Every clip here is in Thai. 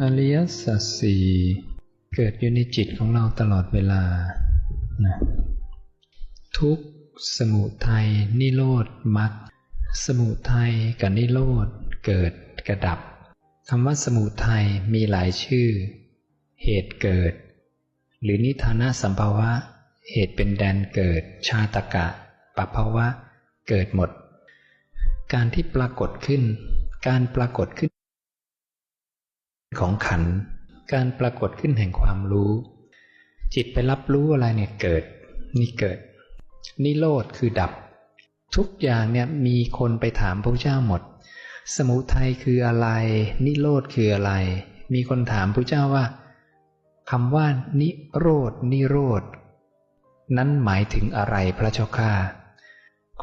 อริยสัจสี่เกิดอยู่ในจิตของเราตลอดเวลานะทุกสมุทัยนิโรธมรรคสมุทัยกับนิโรธเกิดกระดับคำว่าสมุทัยมีหลายชื่อ เหตุเกิด หรือนิทานะสัมภาวะ เหตุเป็นแดนเกิด ชาตกะปภาวะ เกิดหมด การที่ปรากฏขึ้น การปรากฏขึ้น ของขัน การปรากฏขึ้นแห่งความรู้ จิตไปรับรู้อะไรเนี่ยเกิด นี่เกิด นิโรธคือดับ ทุกอย่างเนี่ยมีคนไปถามพระเจ้าหมด สมุทัยคืออะไร นิโรธคืออะไร มีคนถามพระเจ้าว่าคำว่า นิโรธนิโรธนั้นหมายถึงอะไรพระเจ้าข้า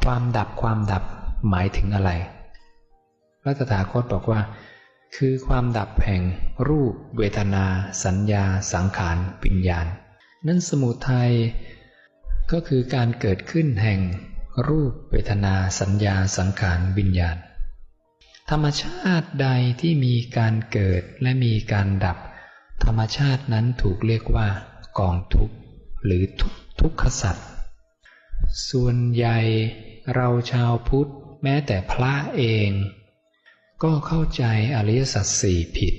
ความดับความดับหมายถึงอะไร พระตถาคตบอกว่า คือความดับแห่งรูปเวทนา สัญญา สังขารวิญญาณ นั่นสมุทัยก็คือการเกิดขึ้นแห่งรูปเวทนาสัญญาสังขารวิญญาณ ธรรมชาติใดที่มีการเกิดและมีการดับ ธรรมชาตินั้นถูกเรียกว่ากองทุกข์หรือทุกทุกขสัตว์ส่วนใหญ่เราชาวพุทธแม้แต่พระเอง ก็เข้าใจอริยสัจสี่ผิด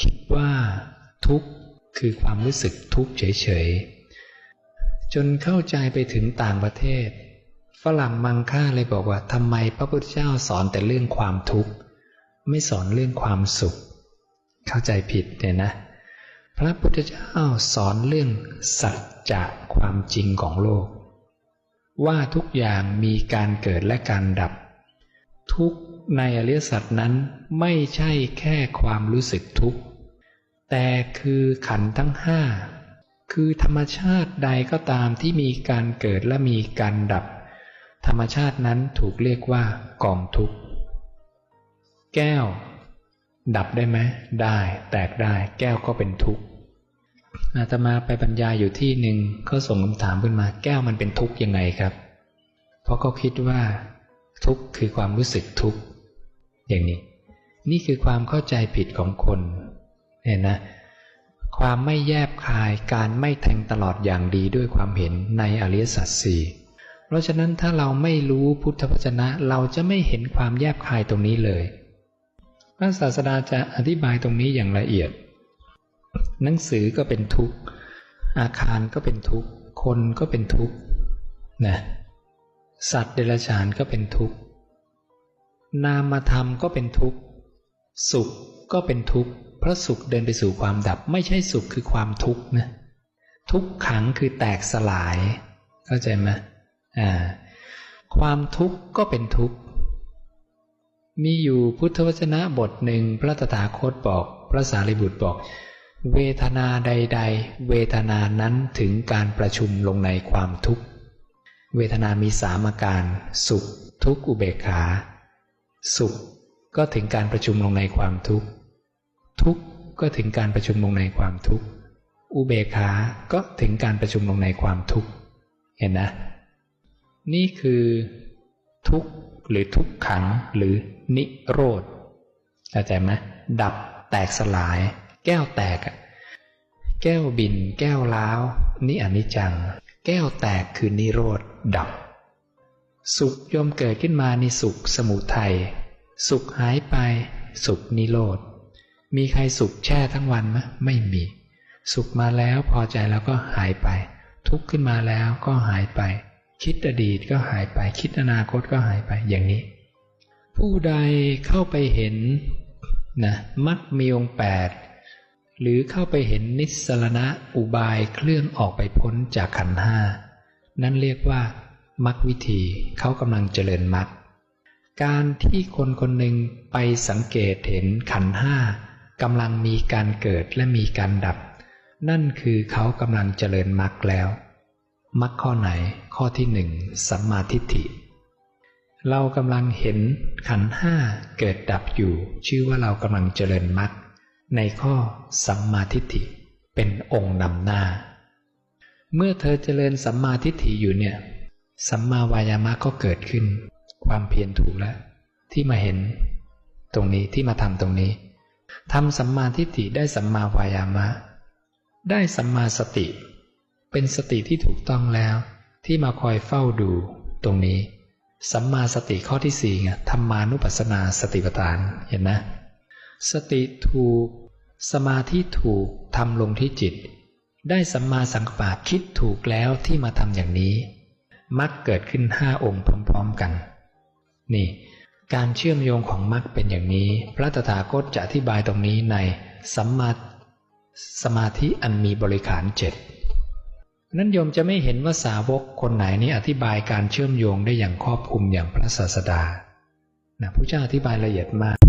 คิดว่าทุกข์คือความรู้สึกทุกข์เฉยๆ จนเข้าใจไปถึงต่างประเทศ ฝรั่งมังค่าเลยบอกว่าทำไมพระพุทธเจ้าสอนแต่เรื่องความทุกข์ ไม่สอนเรื่องความสุข เข้าใจผิดเนี่ยนะ พระพุทธเจ้าสอนเรื่องสัจจะความจริงของโลก ว่าทุกอย่างมีการเกิดและการดับ ทุก ในอริยสัจนั้นไม่ใช่แค่ความรู้สึกทุกข์ แต่คือขันธ์ทั้งห้าคือธรรมชาติใดก็ตามที่มีการเกิดและมีการดับ ธรรมชาตินั้นถูกเรียกว่ากองทุกข์ แก้ว ดับได้ไหมได้แตกได้แก้วก็เป็นทุกข์อาตมาไปบรรยายอยู่ที่หนึ่งเขาส่งคำถามขึ้นมาแก้วมันเป็นทุกข์ยังไงครับ เพราะเขาคิดว่า ทุกข์คือความรู้สึกทุกข์ อย่างนี้ นี่คือความเข้าใจผิดของคนเห็นนะ ความไม่แยบคายการไม่แทงตลอดอย่างดีด้วยความเห็นในอริยสัจสี่เพราะฉะนั้นถ้าเราไม่รู้พุทธวจนะ เราจะไม่เห็นความแยบคายตรงนี้เลย พระศาสดาจะอธิบายตรงนี้อย่างละเอียด หนังสือก็เป็นทุกข์ อาคารก็เป็นทุกข์ คนก็เป็นทุกข์นะสัตว์เดรัจฉานก็เป็นทุกข์ นามธรรมก็เป็นทุกข์ สุขก็เป็นทุกข์ เพราะสุขเดินไปสู่ความดับ ไม่ใช่สุขคือความทุกข์นะ ทุกขังคือแตกสลาย เข้าใจไหมอ่า ความทุกข์ก็เป็นทุกข์ มีอยู่พุทธวจนะบทหนึ่งพระตถาคตบอก พระสารีบุตรบอก เวทนาใด ๆ เวทนานั้นถึงการประชุมลงในความทุกข์ เวทนามีสามอาการ สุข ทุกข์ อุเบกขา สุขก็ถึงการประชุมลงในความทุกข์ ทุกข์ก็ถึงการประชุมลงในความทุกข์ อุเบกขา ก็ถึงการประชุมลงในความทุกข์ เห็นนะ นี่คือทุกข์หรือทุกขังหรือนิโรธเข้าใจไหมดับแตกสลาย แก้วแตก แก้วบิน แก้วล้าว นี่อนิจจัง แก้วแตกคือนิโรธดับ สุขย่อมเกิดขึ้นมาในสุขสมุทัยสุขหายไป สุขนิโรธมีใครสุขแช่ทั้งวันไหมไม่มี สุขมาแล้วพอใจแล้วก็หายไป ทุกข์ขึ้นมาแล้วก็หายไป คิดอดีตก็หายไป คิดอนาคตก็หายไปอย่างนี้ ผู้ใดเข้าไปเห็นนะมักมีองแปดหรือเข้าไปเห็นนิสรณะอุบายเคลื่อนออกไปพ้นจากขันห้านั่นเรียกว่า มักวิธีเขากำลังเจริญมักการที่คนคนหนึ่งไปสังเกตเห็นขันห้ากำลังมีการเกิดและมีการดับ นั่นคือเขากำลังเจริญมักแล้วมักข้อไหนข้อที่หนึ่งสัมมาทิฏฐิ เรากำลังเห็นขันห้าเกิดดับอยู่ ชื่อว่าเรากำลังเจริญมักในข้อสัมมาทิฏฐิเป็นองค์นำหน้า เมื่อเธอเจริญสัมมาทิฏฐิอยู่เนี่ย สัมมาวายามะก็เกิดขึ้น ความเพียรถูกแล้ว ที่มาเห็น ตรงนี้ที่มาทำตรงนี้ทำสัมมาทิฏฐิได้สัมมาวายามะ ได้สัมมาสติ เป็นสติที่ถูกต้องแล้ว ที่มาคอยเฝ้าดู ตรงนี้ สัมมาสติข้อที่สี่ไงธรรมานุปัสสนาสติปัฏฐานเห็นนะ สติถูก สมาธิถูกทำลงที่จิต ได้สัมมาสังกปะคิดถูกแล้วที่มาทำอย่างนี้ มักเกิดขึ้นห้าองค์พร้อม ๆกัน นี่ การเชื่อมโยงของมรรคเป็นอย่างนี้ พระตถาคตจะอธิบายตรงนี้ในสัมมาสมาธิอันมีบริขารเจ็ดนั้นโยมจะไม่เห็นว่าสาวกคนไหนนี้อธิบายการเชื่อมโยงได้อย่างครอบคลุมอย่างพระศาสดานะพระเจ้าอธิบายละเอียดมาก